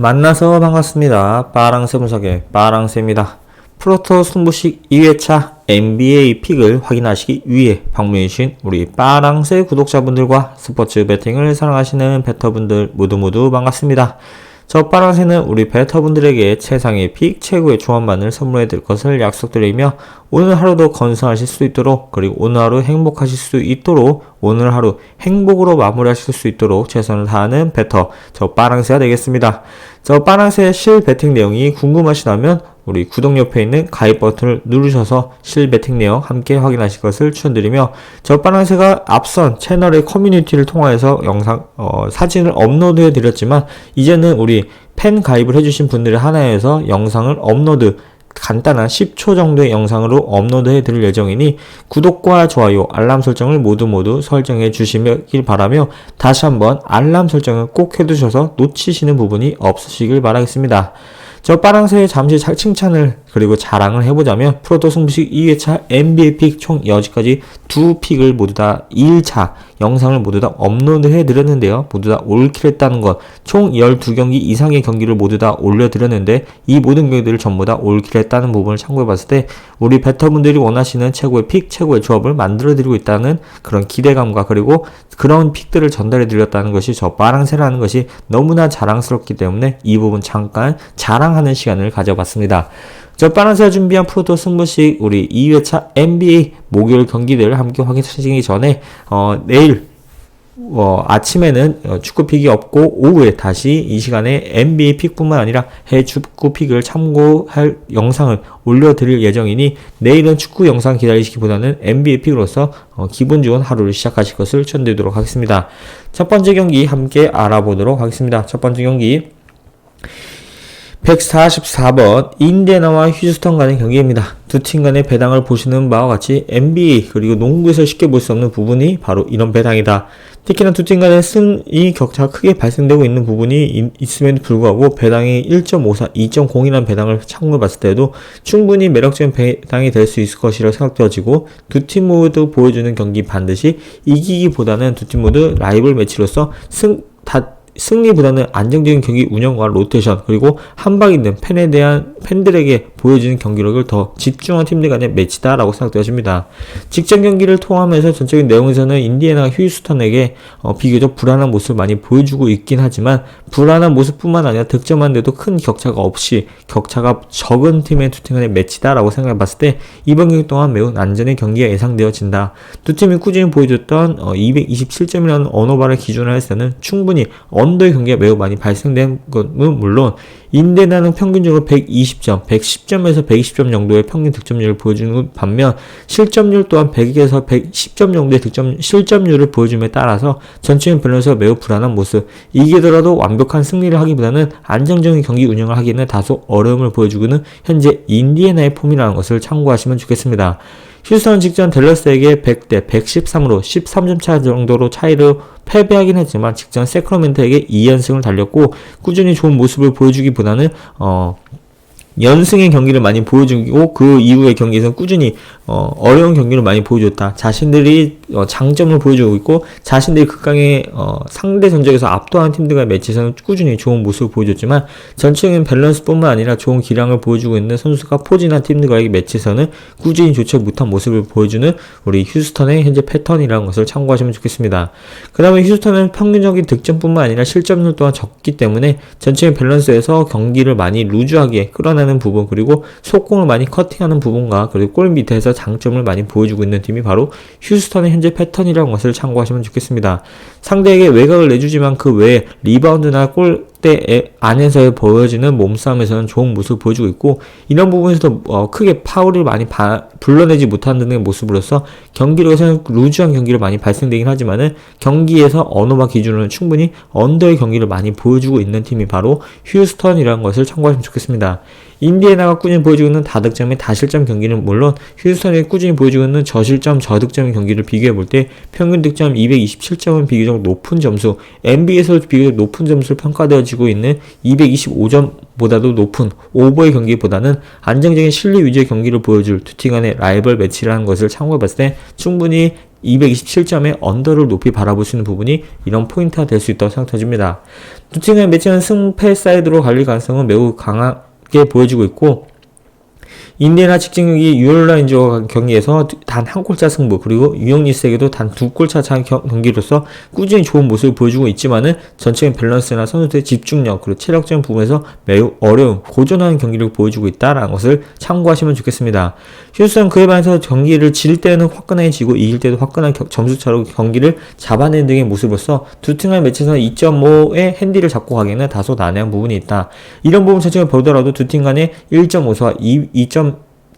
만나서 반갑습니다. 빠랑새 분석의 빠랑새입니다. 프로토 승부식 2회차 NBA 픽을 확인하시기 위해 방문해주신 우리 빠랑새 구독자분들과 스포츠 베팅을 사랑하시는 베터분들 모두 모두 반갑습니다. 저 빠랑새는 우리 베터분들에게 최상의 픽, 최고의 조합만을 선물해 드릴 것을 약속드리며 오늘 하루도 건강하실 수 있도록 그리고 오늘 하루 행복하실 수 있도록 오늘 하루 행복으로 마무리하실 수 있도록 최선을 다하는 베터 저 빠랑새가 되겠습니다. 저 빠랑새 실 베팅 내용이 궁금하시다면 우리 구독 옆에 있는 가입 버튼을 누르셔서 실 베팅 내용 함께 확인하실 것을 추천드리며 저 빠랑새가 앞선 채널의 커뮤니티를 통하여서 영상 어, 사진을 업로드해 드렸지만 이제는 우리 팬 가입을 해주신 분들의 하나에서 영상을 업로드 간단한 10초 정도의 영상으로 업로드해 드릴 예정이니 구독과 좋아요, 알람 설정을 모두 모두 설정해 주시길 바라며 다시 한번 알람 설정을 꼭 해두셔서 놓치시는 부분이 없으시길 바라겠습니다. 저 빠랑새의 잠시 자- 칭찬을 그리고 자랑을 해보자면 프로토 승부식 2회차 NBA 픽 총 여지까지 두 픽을 모두 다 1차 영상을 모두 다 업로드해 드렸는데요. 모두 다 올킬했다는 것. 총 12경기 이상의 경기를 모두 다 올려 드렸는데 이 모든 경기들을 전부 다 올킬했다는 부분을 참고해 봤을 때 우리 베터분들이 원하시는 최고의 픽, 최고의 조합을 만들어 드리고 있다는 그런 기대감과 그리고 그런 픽들을 전달해 드렸다는 것이 저 빠랑새라는 것이 너무나 자랑스럽기 때문에 이 부분 잠깐 자랑하는 시간을 가져봤습니다. 저 빠른새가 준비한 프로토 승부식 우리 2회차 NBA 목요일 경기들 함께 확인하시기 전에 어, 내일 어, 아침에는 어, 축구 픽이 없고 오후에 다시 이 시간에 NBA 픽뿐만 아니라 해외 축구 픽을 참고할 영상을 올려드릴 예정이니 내일은 축구 영상 기다리시기보다는 NBA 픽으로서 어, 기분 좋은 하루를 시작하실 것을 추천드리도록 하겠습니다. 첫 번째 경기 함께 알아보도록 하겠습니다. 첫 번째 경기 144번 인디애나와 휴스턴 간의 경기입니다. 두 팀 간의 배당을 보시는 바와 같이 NBA 그리고 농구에서 쉽게 볼 수 없는 부분이 바로 이런 배당이다. 특히나 두 팀 간의 승이 격차가 크게 발생되고 있는 부분이 이- 있음에도 불구하고 배당이 1.54, 2.0이라는 배당을 참고해 봤을 때도 충분히 매력적인 배당이 될 수 있을 것이라고 생각되어지고 두 팀 모두 보여주는 경기 반드시 이기기보다는 두 팀 모두 라이벌 매치로서 승, 다, 승리보다는 안정적인 경기 운영과 로테이션 그리고 한방 있는 팬에 대한 팬들에게 보여주는 경기력을 더 집중한 팀들 간의 매치다라고 생각되어집니다. 직전 경기를 통하면서 전적인 내용에서는 인디애나가 휴스턴에게 어, 비교적 불안한 모습을 많이 보여주고 있긴 하지만 불안한 모습뿐만 아니라 득점하는데도 큰 격차가 없이 격차가 적은 팀의 두 팀 간의 매치다라고 생각해 봤을 때 이번 경기 동안 매우 안전의 경기가 예상되어진다. 두 팀이 꾸준히 보여줬던 어, 227점이라는 언어바를 기준으로 했을 때는 충분히 언더의 경기가 매우 많이 발생된 것은 물론 인데나는 평균적으로 120점, 110 점에서 120점 정도의 평균 득점률을 보여주는 반면 실점률 또한 100에서 110점 정도의 득점 실점률을 보여줌에 따라서 전체적인 밸런스가 매우 불안한 모습. 이기더라도 완벽한 승리를 하기보다는 안정적인 경기 운영을 하기는 다소 어려움을 보여주고는 현재 인디애나의 폼이라는 것을 참고하시면 좋겠습니다. 휴스턴 직전 델러스에게 100대 113으로 13점 차 정도로 차이로 패배하긴 했지만 직전 세크라멘토에게 2연승을 달렸고 꾸준히 좋은 모습을 보여주기보다는 어 연승의 경기를 많이 보여주고 그 이후의 경기에서 꾸준히 어, 어려운 경기를 많이 보여줬다. 자신들이 어, 장점을 보여주고 있고 자신들이 극강의 어, 상대 전적에서 압도한 팀들과 매치에서는 꾸준히 좋은 모습을 보여줬지만 전체적인 밸런스뿐만 아니라 좋은 기량을 보여주고 있는 선수가 포진한 팀들과의 매치에서는 꾸준히 좋지 못한 모습을 보여주는 우리 휴스턴의 현재 패턴이라는 것을 참고하시면 좋겠습니다. 그 다음에 휴스턴은 평균적인 득점뿐만 아니라 실점률 또한 적기 때문에 전체적인 밸런스에서 경기를 많이 루즈하게 끌어내는 부분 그리고 속공을 많이 커팅하는 부분과 그리고 골 밑에서 장점을 많이 보여주고 있는 팀이 바로 휴스턴의 현재 패턴이라는 것을 참고하시면 좋겠습니다. 상대에게 외곽을 내주지만 그 외에 리바운드나 골대 안에서 보여지는 몸싸움에서는 좋은 모습을 보여주고 있고 이런 부분에서도 어, 크게 파울을 많이 바- 불러내지 못하는 모습으로서 경기력에서는 루즈한 경기를 많이 발생되긴 하지만은 경기에서 언어바 기준으로는 충분히 언더의 경기를 많이 보여주고 있는 팀이 바로 휴스턴이라는 것을 참고하시면 좋겠습니다. 인디애나가 꾸준히 보여주고 있는 다득점의 다실점 경기는 물론 휴스턴이 꾸준히 보여주고 있는 저실점 저득점의 경기를 비교해 볼 때 평균 득점 227점은 비교적 높은 점수, NBA에서 비교적 높은 점수를 평가되어지고 있는 225점보다도 높은 오버의 경기보다는 안정적인 실리 위주의 경기를 보여줄 두 팀 간의 라이벌 매치라는 것을 참고해 봤을 때 충분히 227점의 언더를 높이 바라볼 수 있는 부분이 이런 포인트가 될 수 있다고 생각해집니다. 두 팀의 매치는 승패 사이드로 갈릴 가능성은 매우 강 하게 보여지고 있고 인디애나 직진경기 유올라인즈와 경기에서 단 한 골차 승부 그리고 유영리스에게도 단 두 골차 차 경기로서 꾸준히 좋은 모습을 보여주고 있지만은 전체적인 밸런스나 선수들의 집중력 그리고 체력적인 부분에서 매우 어려운 고전하는 경기를 보여주고 있다라는 것을 참고하시면 좋겠습니다. 휴스턴 그에 반해서 경기를 질 때는 화끈하게 지고 이길 때도 화끈한 겨- 점수차로 경기를 잡아내는 등의 모습으로서 두 팀의 매치에서 2.5의 핸디를 잡고 가기에는 다소 난해한 부분이 있다. 이런 부분 자체를 보더라도 두 팀 간에 1.5와 2,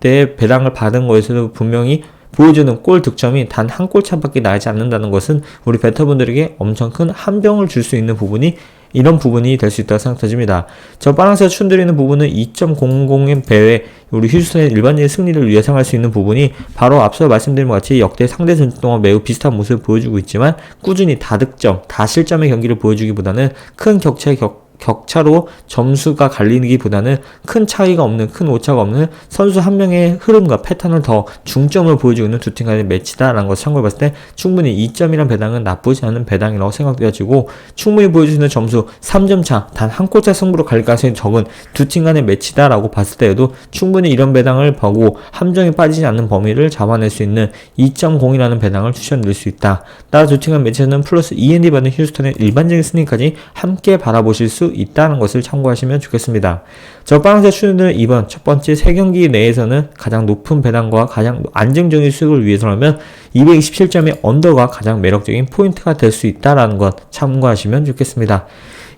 2점대의 배당을 받은 거에서도 분명히 보여주는 골 득점이 단 한 골 차밖에 나지 않는다는 것은 우리 베터분들에게 엄청 큰 한병을 줄 수 있는 부분이 이런 부분이 될 수 있다고 생각됩니다. 저 빨간색 춘드리는 부분은 2.00의 배회 우리 휴스턴의 일반적인 승리를 예상할 수 있는 부분이 바로 앞서 말씀드린 것 같이 역대 상대 전투 동안 매우 비슷한 모습을 보여주고 있지만 꾸준히 다득점, 다실점의 경기를 보여주기보다는 큰 격차의 격 격차로 점수가 갈리기보다는 큰 차이가 없는 큰 오차가 없는 선수 한 명의 흐름과 패턴을 더 중점을 보여주고 있는 두 팀 간의 매치다라는 것을 참고해 봤을 때 충분히 2점이란 배당은 나쁘지 않은 배당이라고 생각되어지고 충분히 있는 점수 3점 차 단 한 골차 승부로 갈 가능성이 적은 두 팀 간의 매치다라고 봤을 때에도 충분히 이런 배당을 보고 함정에 빠지지 않는 범위를 잡아낼 수 있는 2.0이라는 배당을 추천드릴 수 있다. 따라 두 팀 간 매치는 플러스 E&D 받는 휴스턴의 일반적인 승리까지 함께 바라보실 수 있다는 것을 참고하시면 좋겠습니다. 저 빨간색 추천드는 이번 첫 번째 세 경기 내에서는 가장 높은 배당과 가장 안정적인 수익을 위해서라면 227점의 언더가 가장 매력적인 포인트가 될 수 있다라는 것 참고하시면 좋겠습니다.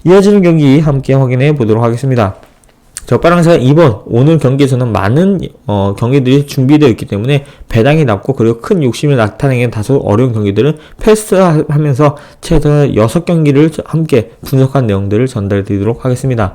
이어지는 경기 함께 확인해 보도록 하겠습니다. 저 빨강사가 이번 오늘 경기에서는 많은 어, 경기들이 준비되어 있기 때문에 배당이 낮고 그리고 큰 욕심을 나타내기는 다소 어려운 경기들은 패스하면서 최소 6경기를 함께 분석한 내용들을 전달해 드리도록 하겠습니다.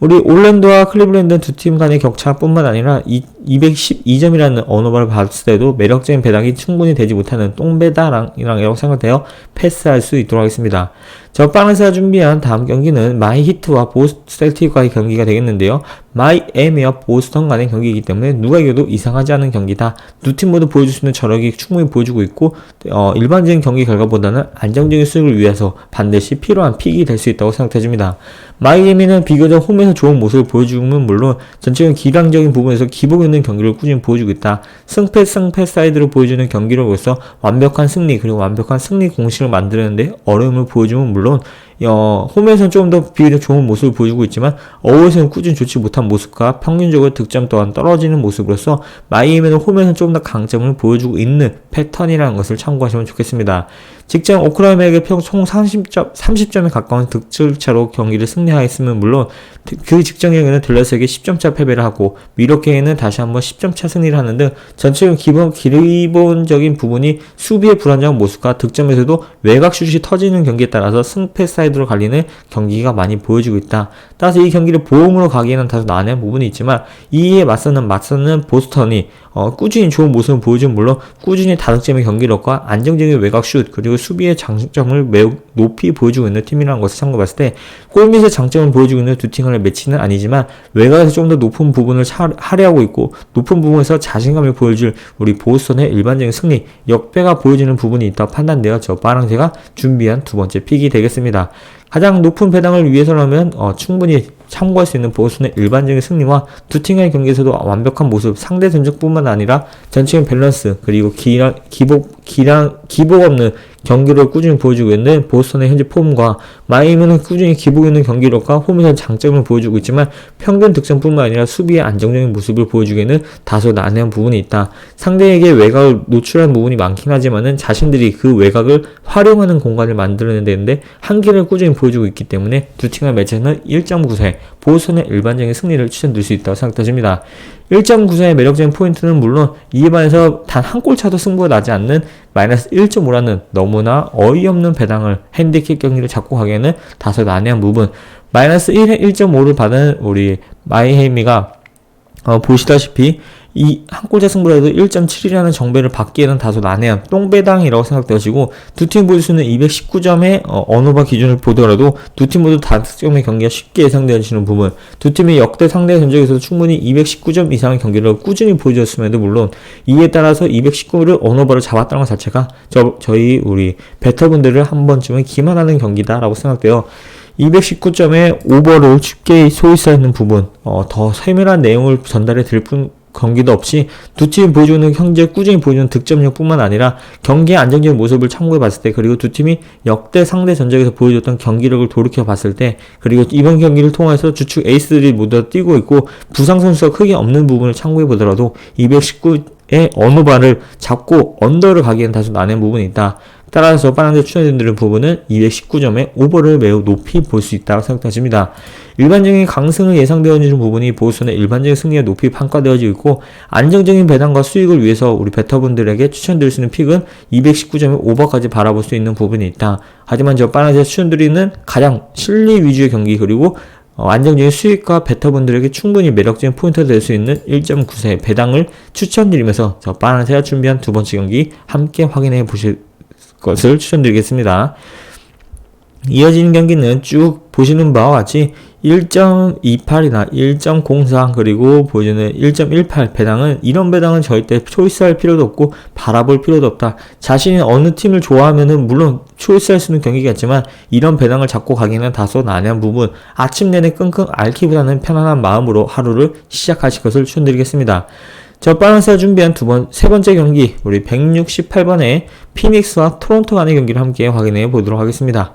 우리 올랜도와 클리블랜드 두팀 간의 격차뿐만 아니라 212점이라는 언어바를 봤을 때도 매력적인 배당이 충분히 되지 못하는 똥배당이라고 생각되어 패스할 수 있도록 하겠습니다. 저 빵에서 준비한 다음 경기는 마이 히트와 보스 셀틱과의 경기가 되겠는데요. 마이애미와 보스턴 간의 경기이기 때문에 누가 이겨도 이상하지 않은 경기다. 두 팀 모두 보여줄 수 있는 저력이 충분히 보여주고 있고 어, 일반적인 경기 결과보다는 안정적인 수익을 위해서 반드시 필요한 픽이 될 수 있다고 생각됩니다. 마이애미는 비교적 홈에서 좋은 모습을 보여주면 물론 전체적인 기량적인 부분에서 기복 있는 경기를 꾸준히 보여주고 있다. 승패 승패 사이드로 보여주는 경기로서 완벽한 승리 그리고 완벽한 승리 공식을 만드는데 어려움을 보여주면 물론 어, 홈에서는 좀 더 비교적 좋은 모습을 보여주고 있지만 어우에서는 꾸준히 좋지 못한 모습과 평균적으로 득점 또한 떨어지는 모습으로서 마이애미는 홈에서는 좀 더 강점을 보여주고 있는 패턴이라는 것을 참고하시면 좋겠습니다. 직전 오클라호마에게 평총 30점, 30점에 가까운 득실차로 경기를 승리하였으면 물론 그 직전 경기는 델러스에게 10점차 패배를 하고 미러케에는 다시 한번 10점차 승리를 하는 등 전체적인 기본, 기본적인 부분이 수비의 불안정한 모습과 득점에서도 외곽 슛이 터지는 경기에 따라서 승패 사이드로 갈리는 경기가 많이 보여지고 있다. 따라서 이 경기를 보험으로 가기에는 다소 난해한 부분이 있지만 이에 맞서는 맞서는 보스턴이 어, 꾸준히 좋은 모습을 보여준 물론 꾸준히 다득점의 경기력과 안정적인 외곽 슛 그리고 수비의 장점을 매우 높이 보여주고 있는 팀이라는 것을 참고봤을 때 골밑의 장점을 보여주고 있는 두 팀 간의 매치는 아니지만 외곽에서 좀 더 높은 부분을 차, 할애하고 있고 높은 부분에서 자신감을 보여줄 우리 보스턴의 일반적인 승리 역배가 보여지는 부분이 있다고 판단되어 저 파랑새가 준비한 두 번째 픽이 되겠습니다. 가장 높은 배당을 위해서라면 어, 충분히 참고할 수 있는 보스턴의 일반적인 승리와 두 팀의 경기에서도 완벽한 모습, 상대 전적뿐만 아니라 전체적인 밸런스 그리고 기량, 기복, 기량, 기복 없는 경기를 꾸준히 보여주고 있는 보스턴의 현재 폼과 마이애미는 꾸준히 기복 있는 경기력과 홈에서 장점을 보여주고 있지만 평균 득점뿐만 아니라 수비의 안정적인 모습을 보여주기에는 다소 난해한 부분이 있다. 상대에게 외곽을 노출한 부분이 많긴 하지만은 자신들이 그 외곽을 활용하는 공간을 만들어내야 되는데 한계를 꾸준히 보여주고 있기 때문에 두 팀의 매치는 1.9세 보스턴의 일반적인 승리를 추천드릴 수 있다고 생각됩니다. 1.94의 매력적인 포인트는 물론 이에 반해서 단 한 골 차도 승부가 나지 않는 마이너스 1.5라는 너무나 어이없는 배당을 핸디캡 경기를 잡고 가기에는 다소 난해한 부분 마이너스 1, 1.5를 받은 우리 마이헤미가 어, 보시다시피 이 한 골차 승부라도 1.7이라는 정배를 받기에는 다소 난해한 똥배당이라고 생각되어지고 두 팀 보유수는 219점의 어, 언어바 기준을 보더라도 두 팀 모두 다득점의 경기가 쉽게 예상되어지는 부분 두 팀의 역대 상대 전적에서 충분히 219점 이상의 경기를 꾸준히 보여줬음에도 물론 이에 따라서 219를 언어바를 잡았다는 것 자체가 저, 저희 우리 베터분들을 한 번쯤은 기만하는 경기다라고 생각돼요. 219점의 오버를 쉽게 소위하는 부분, 어, 더 세밀한 내용을 전달해 드릴 뿐 경기도 없이 두 팀이 보여주는 현재 꾸준히 보여주는 득점력뿐만 아니라 경기의 안정적인 모습을 참고해 봤을 때 그리고 두 팀이 역대 상대 전적에서 보여줬던 경기력을 돌이켜 봤을 때 그리고 이번 경기를 통해서 주축 에이스들이 모두 다 뛰고 있고 부상 선수가 크게 없는 부분을 참고해 보더라도 219의 언어바를 잡고 언더를 가기엔 다소 난해한 부분이 있다. 따라서 빠른데 추천드리는 부분은 219점의 오버를 매우 높이 볼 수 있다고 생각하십니다. 일반적인 강승을 예상되어지는 부분이 보수는 일반적인 승리가 높이 평가되어지고 있고 안정적인 배당과 수익을 위해서 우리 베터분들에게 추천드릴 수 있는 픽은 219점의 오버까지 바라볼 수 있는 부분이 있다. 하지만 저 빠른데 추천드리는 가장 실리 위주의 경기 그리고 어, 안정적인 수익과 베터분들에게 충분히 매력적인 포인트가 될 수 있는 1.9세 배당을 추천드리면서 저 빠른새가 준비한 두 번째 경기 함께 확인해 보실 것을 추천드리겠습니다. 이어지는 경기는 쭉 보시는 바와 같이 1.28이나 1.03 그리고 보여주는 1.18 배당은 이런 배당은 절대 초이스할 필요도 없고 바라볼 필요도 없다. 자신이 어느 팀을 좋아하면은 물론 초이스할 수 있는 경기겠지만 이런 배당을 잡고 가기는 다소 난해한 부분 아침 내내 끙끙 앓기보다는 편안한 마음으로 하루를 시작하실 것을 추천드리겠습니다. 저 바란스가 준비한 두 번, 세 번째 경기, 우리 168번의 피닉스와 토론토 간의 경기를 함께 확인해 보도록 하겠습니다.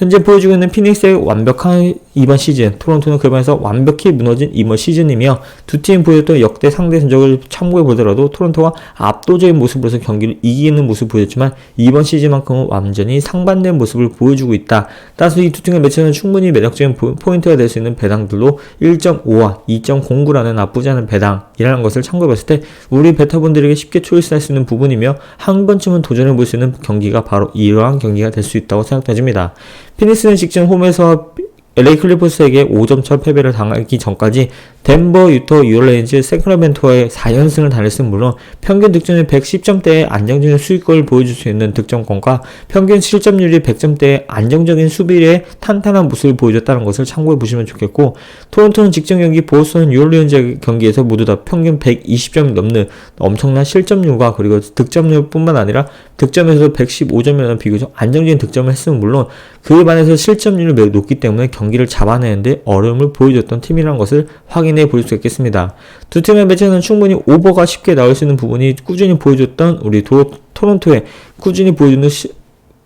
현재 보여주고 있는 피닉스의 완벽한 이번 시즌, 토론토는 그 반에서 완벽히 무너진 이번 시즌이며 두 팀이 보였던 역대 상대 전적을 참고해 보더라도 토론토가 압도적인 모습으로서 경기를 이기는 모습을 보였지만 이번 시즌만큼은 완전히 상반된 모습을 보여주고 있다. 따라서 이 두 팀의 매치는 충분히 매력적인 포인트가 될 수 있는 배당들로 1.5와 2.09라는 나쁘지 않은 배당이라는 것을 참고해 봤을 때 우리 베터분들에게 쉽게 초이스할 수 있는 부분이며 한 번쯤은 도전해 볼 수 있는 경기가 바로 이러한 경기가 될 수 있다고 생각됩니다. 피니스는 직전 홈에서 LA 클리퍼스에게 5점차 패배를 당하기 전까지 덴버, 유터, 유올레인즈, 세크라멘토의 4연승을 달렸으면 물론 평균 득점이 110점대의 안정적인 수익을 보여줄 수 있는 득점권과 평균 실점률이 100점대의 안정적인 수비의 탄탄한 모습을 보여줬다는 것을 참고해 보시면 좋겠고 토론토는 직전 경기 보스턴 유올리언즈 경기에서 모두 다 평균 120점이 넘는 엄청난 실점률과 그리고 득점률뿐만 아니라 득점에서도 115점이라는 비교적 안정적인 득점을 했으면 물론 그에 반해서 실점률이 매우 높기 때문에 경 기를 잡아내는데 어려움을 보여줬던 팀이라는 것을 확인해 볼 수 있겠습니다. 두 팀의 매체는 충분히 오버가 쉽게 나올 수 있는 부분이 꾸준히 보여줬던 우리 도, 토론토의 꾸준히 보여주는 시,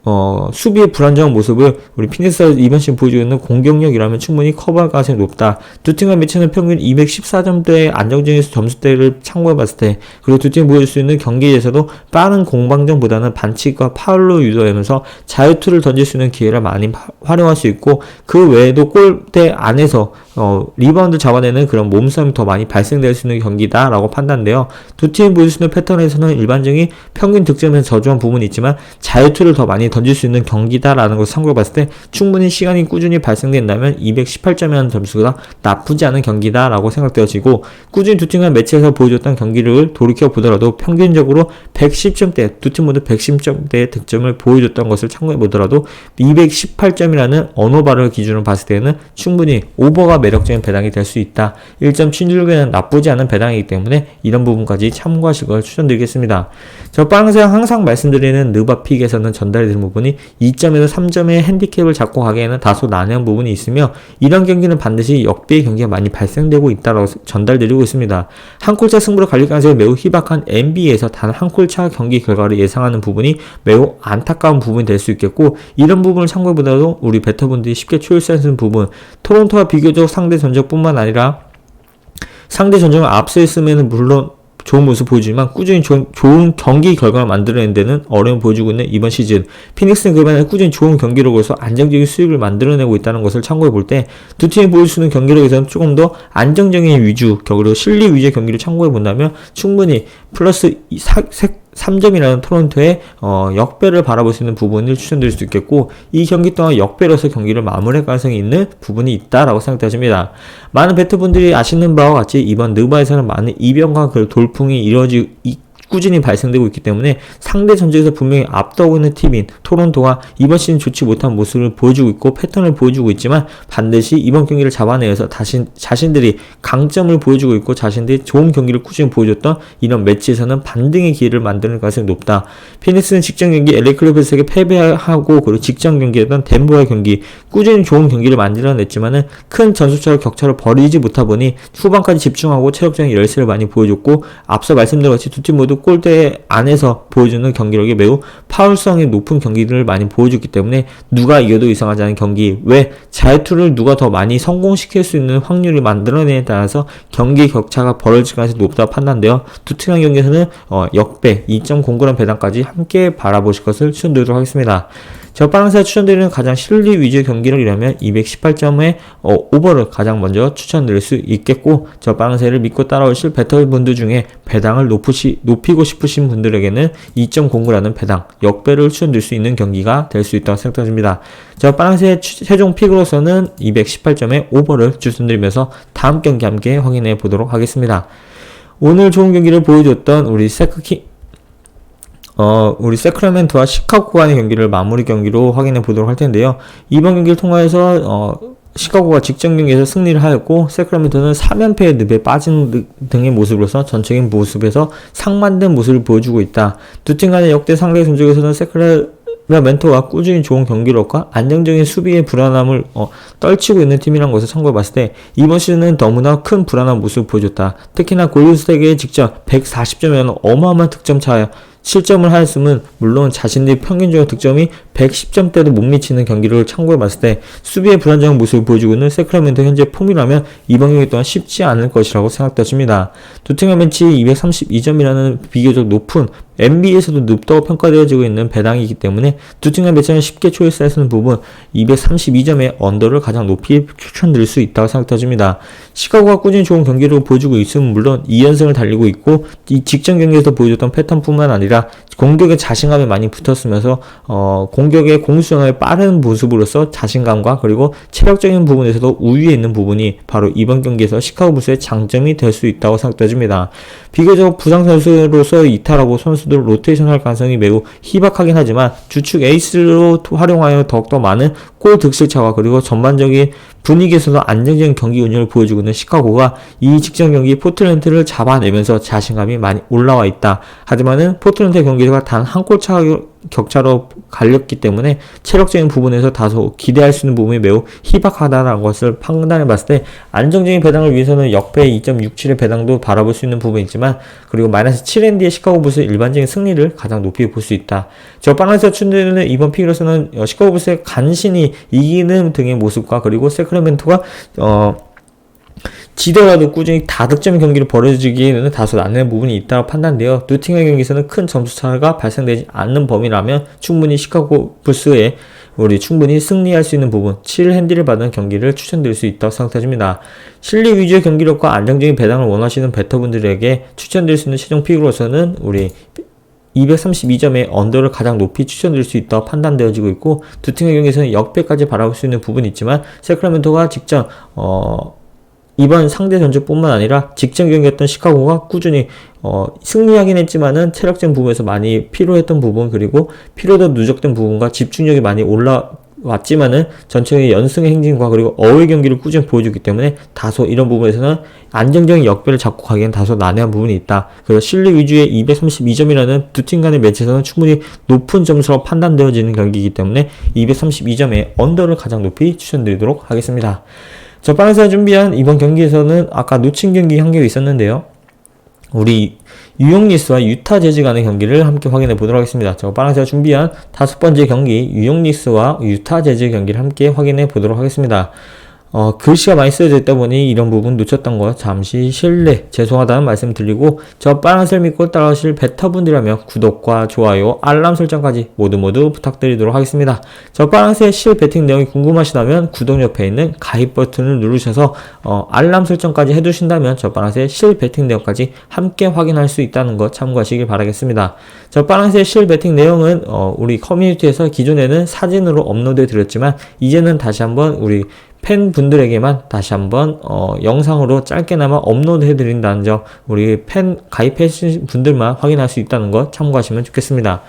어, 수비의 불안정한 모습을 우리 피니스가 이번 시즌 보여주고 있는 공격력이라면 충분히 커버할 가능성이 높다. 두 팀과 매치는 평균 214점대의 안정적인 점수대를 참고해 봤을 때, 그리고 두 팀이 보여줄 수 있는 경기에서도 빠른 공방전보다는 반칙과 파울로 유도하면서 자유투를 던질 수 있는 기회를 많이 활용할 수 있고, 그 외에도 골대 안에서 어, 리바운드 잡아내는 그런 몸싸움이 더 많이 발생될 수 있는 경기다라고 판단돼요. 두 팀이 보여줄 수 있는 패턴에서는 일반적인 평균 득점에서 저조한 부분이 있지만 자유투를 더 많이 던질 수 있는 경기다라는 것을 참고해 봤을 때 충분히 시간이 꾸준히 발생된다면 218점이라는 점수가 나쁘지 않은 경기다라고 생각되어지고 꾸준히 두 팀 간 매치에서 보여줬던 경기를 돌이켜 보더라도 평균적으로 110점대 두 팀 모두 110점대의 득점을 보여줬던 것을 참고해 보더라도 218점이라는 언어바를 기준으로 봤을 때는 충분히 오버가 매력적인 배당이 될 수 있다. 1.76에는 나쁘지 않은 배당이기 때문에 이런 부분까지 참고하실 걸 추천드리겠습니다. 저 빵생 항상 말씀드리는 느바픽에서는 전달해드린 부분이 2점에서 3점의 핸디캡을 잡고 가기에는 다소 난해한 부분이 있으며 이런 경기는 반드시 역대의 경기가 많이 발생되고 있다고 전달드리고 있습니다. 한 골차 승부로 갈릴 가능성이 매우 희박한 NBA에서 단 한 골차 경기 결과를 예상하는 부분이 매우 안타까운 부분이 될 수 있겠고 이런 부분을 참고해보다도 우리 베터분들이 쉽게 초일수하는 부분 토론토와 비교적 상대 전적뿐만 아니라 상대 전적을 앞서 있으면 물론 좋은 모습 보여주지만 꾸준히 좋은, 좋은 경기 결과를 만들어낸 데는 어려움 보여주고 있는 이번 시즌. 피닉스는 그반에 꾸준히 좋은 경기력으로서 안정적인 수익을 만들어내고 있다는 것을 참고해 볼 때 두 팀이 보여주는 경기력에서는 조금 더 안정적인 위주 격으로 실리 위주의 경기를 참고해 본다면 충분히 플러스 4, 3 점이라는 토론토의 어, 역배를 바라볼 수 있는 부분을 추천드릴 수 있겠고 이 경기 동안 역배로서 경기를 마무리할 가능성이 있는 부분이 있다라고 생각되십니다. 많은 베트분들이 아시는 바와 같이 이번 느바에서는 많은 이변과 그 돌풍이 이루어지 꾸준히 발생되고 있기 때문에 상대 전적에서 분명히 앞서고 있는 팀인 토론토가 이번 시즌 좋지 못한 모습을 보여주고 있고 패턴을 보여주고 있지만 반드시 이번 경기를 잡아내서 다시 자신들이 강점을 보여주고 있고 자신들이 좋은 경기를 꾸준히 보여줬던 이런 매치에서는 반등의 기회를 만드는 가능성이 높다. 피닉스는 직전 경기 LA 클리퍼스에게 패배하고 그리고 직전 경기였던 덴버의 경기 꾸준히 좋은 경기를 만들어냈지만은 큰 전술차로 격차를 벌이지 못하 보니 후반까지 집중하고 체력적인 열세를 많이 보여줬고 앞서 말씀드린 것이 두 팀 모두 골대 안에서 보여주는 경기력이 매우 파울성이 높은 경기들을 많이 보여줬기 때문에 누가 이겨도 이상하지 않은 경기 왜 자유투를 누가 더 많이 성공시킬 수 있는 확률을 만들어내에 따라서 경기 격차가 벌어질 가능성이 높다 판단되어 두팀한 경기에서는 어, 역배 2.09g 배당까지 함께 바라보실 것을 추천드리도록 하겠습니다. 저 파란색 추천드리는 가장 실리 위주의 경기력이라면 218점의 어, 오버를 가장 먼저 추천드릴 수 있겠고 저 파란색을 믿고 따라오실 배터리 분들 중에 배당을 높으시, 높이고 싶으신 분들에게는 2.09라는 배당 역배를 추천드릴 수 있는 경기가 될 수 있다고 생각됩니다. 저 파란색 최종 픽으로서는 218점의 오버를 추천드리면서 다음 경기 함께 확인해 보도록 하겠습니다. 오늘 좋은 경기를 보여줬던 우리 세크킹 어, 우리 세크라멘토와 시카고 간의 경기를 마무리 경기로 확인해 보도록 할 텐데요. 이번 경기를 통해서 어, 시카고가 직전 경기에서 승리를 하였고 세크라멘토는 3연패의 늪에 빠진 등의 모습으로서 전적인 모습에서 상반된 모습을 보여주고 있다. 두 팀 간의 역대 상대 전적에서는 세크라멘토가 꾸준히 좋은 경기력과 안정적인 수비의 불안함을 어, 떨치고 있는 팀이란 것을 참고해 봤을 때 이번 시즌은 너무나 큰 불안한 모습을 보여줬다. 특히나 골든스테이크의 직전 140점이라는 어마어마한 득점 차야 실점을 하였음은 물론 자신들이 평균적인 득점이 110점대도 못 미치는 경기를 참고해 봤을 때 수비의 불안정한 모습을 보여주고 있는 세크라멘토 현재 폼이라면 이번 경기 또한 쉽지 않을 것이라고 생각되어집니다. 도팅엄 벤치 232점이라는 비교적 높은 NBA에서도 높다고 평가되어지고 있는 배당이기 때문에 두팀간 매치는 쉽게 있는 부분 232점의 언더를 가장 높이 추천드릴 수 있다고 생각되어집니다. 시카고가 꾸준히 좋은 경기를 보여주고 있으면 물론 2연승을 달리고 있고 이 직전 경기에서 보여줬던 패턴뿐만 아니라 공격에 자신감이 많이 붙었으면서 어, 공격의 공수전을 빠른 모습으로서 자신감과 그리고 체력적인 부분에서도 우위에 있는 부분이 바로 이번 경기에서 시카고 불스의 장점이 될 수 있다고 생각되어집니다. 비교적 부상 선수로서 이탈하고 선수 들 로테이션 할 가능성이 매우 희박하긴 하지만 주축 에이스로 활용하여 더욱더 많은 골 득실차와 그리고 전반적인 분위기에서도 안정적인 경기 운영을 보여주고 있는 시카고가 이 직전 경기 포틀랜드를 잡아내면서 자신감이 많이 올라와 있다. 하지만은 포틀랜드 경기가 단 한 골 차 격차로 갈렸기 때문에 체력적인 부분에서 다소 기대할 수 있는 부분이 매우 희박하다는 것을 판단해 봤을 때 안정적인 배당을 위해서는 역배 2.67의 배당도 바라볼 수 있는 부분이 있지만 그리고 마이너스 7엔디의 시카고 부스의 일반적인 승리를 가장 높이 볼 수 있다. 저 빵에서 추천드리는 이번 픽으로서는 시카고 부스의 간신히 이기는 등의 모습과 그리고 세크라멘토가 어 지더라도 꾸준히 다득점 경기를 벌어지기에는 다소 난해한 부분이 있다고 판단되어 두 팀의 경기에서는 큰 점수 차가 발생되지 않는 범위라면 충분히 시카고 불스에 우리 충분히 승리할 수 있는 부분 7핸디를 받은 경기를 추천드릴 수 있다고 생각됩니다. 실리 위주의 경기력과 안정적인 배당을 원하시는 베터분들에게 추천드릴 수 있는 최종 픽으로서는 우리 232점의 언더를 가장 높이 추천드릴 수 있다고 판단되어지고 있고 두 팀의 경기에서는 역배까지 바라볼 수 있는 부분이 있지만 세크라멘토가 직접 어 이번 상대 전적뿐만 아니라 직전 경기였던 시카고가 꾸준히 어, 승리하긴 했지만은 체력적인 부분에서 많이 필요했던 부분 그리고 피로도 누적된 부분과 집중력이 많이 올라 왔지만은 전체의 연승의 행진과 그리고 어의 경기를 꾸준히 보여주기 때문에 다소 이런 부분에서는 안정적인 역배를 잡고 가기엔 다소 난해한 부분이 있다. 그래서 실리 위주의 232점이라는 두 팀 간의 매치에서는 충분히 높은 점수로 판단되어지는 경기이기 때문에 232점의 언더를 가장 높이 추천드리도록 하겠습니다. 저빵에서 준비한 이번 경기에서는 아까 놓친 경기 한 개 있었는데요. 우리 유용리스와 유타 재즈 간의 경기를 함께 확인해 보도록 하겠습니다. 저 빵에서 준비한 다섯 번째 경기 유용리스와 유타 재즈 경기를 함께 확인해 보도록 하겠습니다. 어, 글씨가 많이 쓰여져 있다 보니 이런 부분 놓쳤던 거 잠시 실례 죄송하다는 말씀 드리고 저 빨간색 믿고 따라오실 베타분들이라면 구독과 좋아요 알람 설정까지 모두 모두 부탁드리도록 하겠습니다. 저 빨간색 실 배팅 내용이 궁금하시다면 구독 옆에 있는 가입 버튼을 누르셔서 어, 알람 설정까지 해두신다면 저 빨간색 실 배팅 내용까지 함께 확인할 수 있다는 거 참고하시길 바라겠습니다. 저 빨간색 실 배팅 내용은 어, 우리 커뮤니티에서 기존에는 사진으로 업로드 드렸지만 이제는 다시 한번 우리 팬분들에게만 다시 한번 어, 영상으로 짧게나마 업로드 해드린다는 점 우리 팬 가입해주신 분들만 확인할 수 있다는 것 참고하시면 좋겠습니다.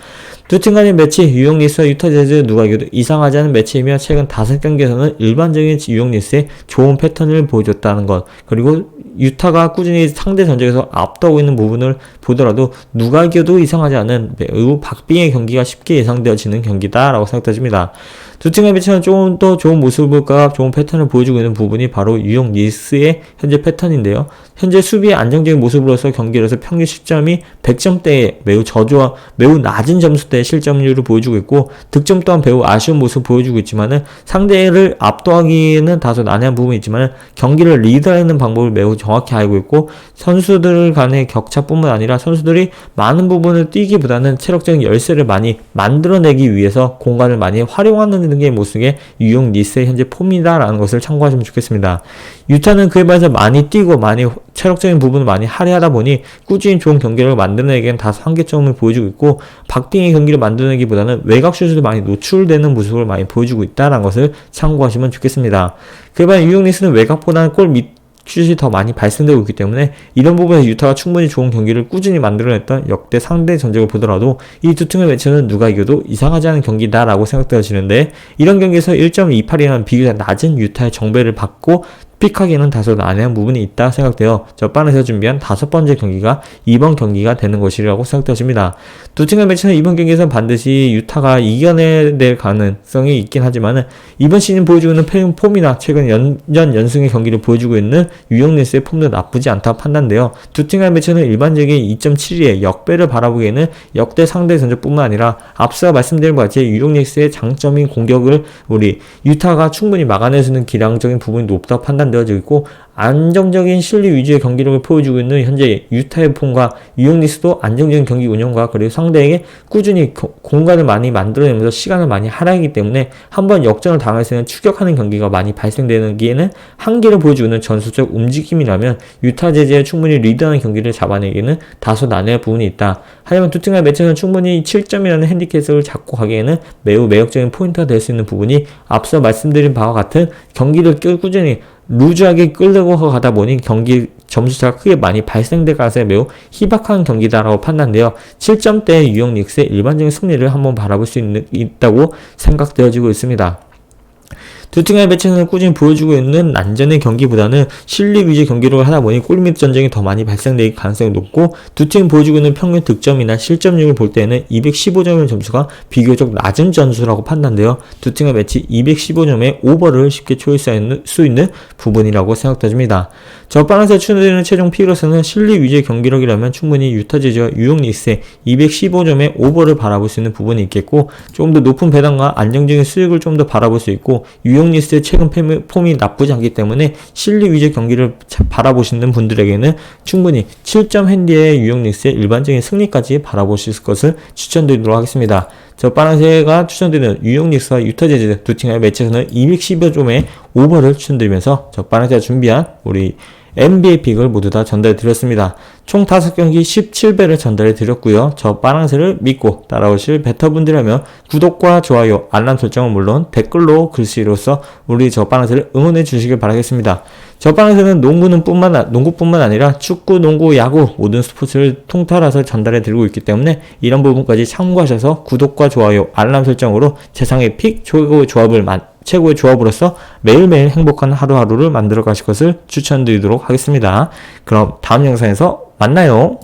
두 팀 간의 매치 유용 리스와 유타 제즈 누가 이겨도 이상하지 않은 매치이며 최근 다섯 경기에서는 일반적인 유용 리스의 좋은 패턴을 보여줬다는 것 그리고 유타가 꾸준히 상대 전적에서 앞서고 있는 부분을 보더라도 누가 이겨도 이상하지 않은 매우 박빙의 경기가 쉽게 예상되어지는 경기다라고 생각되집니다. 두 팀의 매치는 조금 더 좋은 모습과 좋은 패턴을 보여주고 있는 부분이 바로 유용 리스의 현재 패턴인데요. 현재 수비의 안정적인 모습으로서 경기에서 평균 실점이 100점대에 매우 저조한 매우 낮은 점수대 의 실점률을 보여주고 있고 득점 또한 매우 아쉬운 모습을 보여주고 있지만은 상대를 압도하기에는 다소 난해한 부분이 있지만은 경기를 리드하는 방법을 매우 정확히 알고 있고 선수들 간의 격차뿐만 아니라 선수들이 많은 부분을 뛰기보다는 체력적인 열세를 많이 만들어내기 위해서 공간을 많이 활용하는 게 모습의 유용 리스의 현재 폼이다라는 것을 참고하시면 좋겠습니다. 유타는 그에 반해서 많이 뛰고 많이 체력적인 부분을 많이 할애하다 보니 꾸준히 좋은 경기를 만들어내기엔 다소 한계점을 보여주고 있고 박빙의 경기 를 만들어내기보다는 외곽 슛을 많이 노출되는 모습을 많이 보여주고 있다는 것을 참고하시면 좋겠습니다. 그에 반해 유용 리스는 외곽보다는 골 밑 슛이 더 많이 발생되고 있기 때문에 이런 부분에서 유타가 충분히 좋은 경기를 꾸준히 만들어냈던 역대 상대 전적을 보더라도 이 두 팀의 매치는 누가 이겨도 이상하지 않은 경기다라고 생각되어지는데 이런 경기에서 1.28이라는 비교적 낮은 유타의 정배를 받고 픽하기에는 다소 난해한 부분이 있다 생각되어 저반에서 준비한 다섯 번째 경기가 이번 경기가 되는 것이라고 생각되어집니다. 두 팀의 매치는 이번 경기에서 반드시 유타가 이겨낼 가능성이 있긴 하지만은 이번 시즌 보여주고 있는 폼이나 최근 연전 연승의 경기를 보여주고 있는 유영리스의 폼도 나쁘지 않다 판단되어 두 팀의 매치는 일반적인 2.72의 역배를 바라보기에는 역대 상대 전적뿐만 아니라 앞서 말씀드린 것 같이 유영리스의 장점인 공격을 우리 유타가 충분히 막아낼 수 있는 기량적인 부분이 높다 판단. 판단되어지고 있고 안정적인 실리 위주의 경기력을 보여주고 있는 현재 유타의 폼과 유용리스도 안정적인 경기 운영과 그리고 상대에게 꾸준히 거, 공간을 많이 만들어내면서 시간을 많이 할애하기 때문에 한번 역전을 당할 수 있는 추격하는 경기가 많이 발생되는 기에는 한계를 보여주는 전술적 움직임이라면 유타 제재에 충분히 리드하는 경기를 잡아내기에는 다소 난해한 부분이 있다. 하지만 두 팀의 매치는 충분히 7점이라는 핸디캡을 잡고 가기에는 매우 매력적인 포인트가 될 수 있는 부분이 앞서 말씀드린 바와 같은 경기를 꾸준히 루즈하게 끌려고 가다 보니 경기 점수차가 크게 많이 발생될 가능성이 매우 희박한 경기다라고 판단되어 7점대 유형 닉스의 일반적인 승리를 한번 바라볼 수 있는, 있다고 생각되어지고 있습니다. 두 팀의 매치는 꾸준히 보여주고 있는 난전의 경기보다는 실리 위주 경기를 하다 보니 골밑 전쟁이 더 많이 발생될 가능성이 높고 두 팀이 보여주고 있는 평균 득점이나 실점률을 볼 때는 215점의 점수가 비교적 낮은 점수라고 판단되어 두 팀의 매치 215점의 오버를 쉽게 초이스할 수 있는 부분이라고 생각됩니다. 저방에서 추천드리는 최종 피로서는 실리 위주의 경기력이라면 충분히 유타제즈와 유용 리스의 215점의 오버를 바라볼 수 있는 부분이 있겠고 조금 더 높은 배당과 안정적인 수익을 좀 더 바라볼 수 있고 유 용리스의 최근 폼이 나쁘지 않기 때문에 실리 위주 경기를 바라보시는 분들에게는 충분히 7점 핸디의 유용리스의 일반적인 승리까지 바라보실 것을 추천드리도록 하겠습니다. 저 파란색가 추천드리는 유용리스와 유타제즈 두 팀의 매치에서는 215점의 오버를 추천드리면서 저 파란색가 준비한 우리 NBA 픽을 모두 다 전달해 드렸습니다. 총 5경기 17배를 전달해 드렸고요. 저 빨랑새를 믿고 따라오실 베터분들이라면 구독과 좋아요, 알람 설정은 물론 댓글로 글씨로서 우리 저 빨랑새를 응원해 주시길 바라겠습니다. 저 빨랑새는 농구는 뿐만, 농구뿐만 아니라 축구, 농구, 야구 모든 스포츠를 통틀어서 전달해 드리고 있기 때문에 이런 부분까지 참고하셔서 구독과 좋아요, 알람 설정으로 세상의 픽 최고의 조합을 만 최고의 조합으로서 매일매일 행복한 하루하루를 만들어 가실 것을 추천드리도록 하겠습니다. 그럼 다음 영상에서 만나요.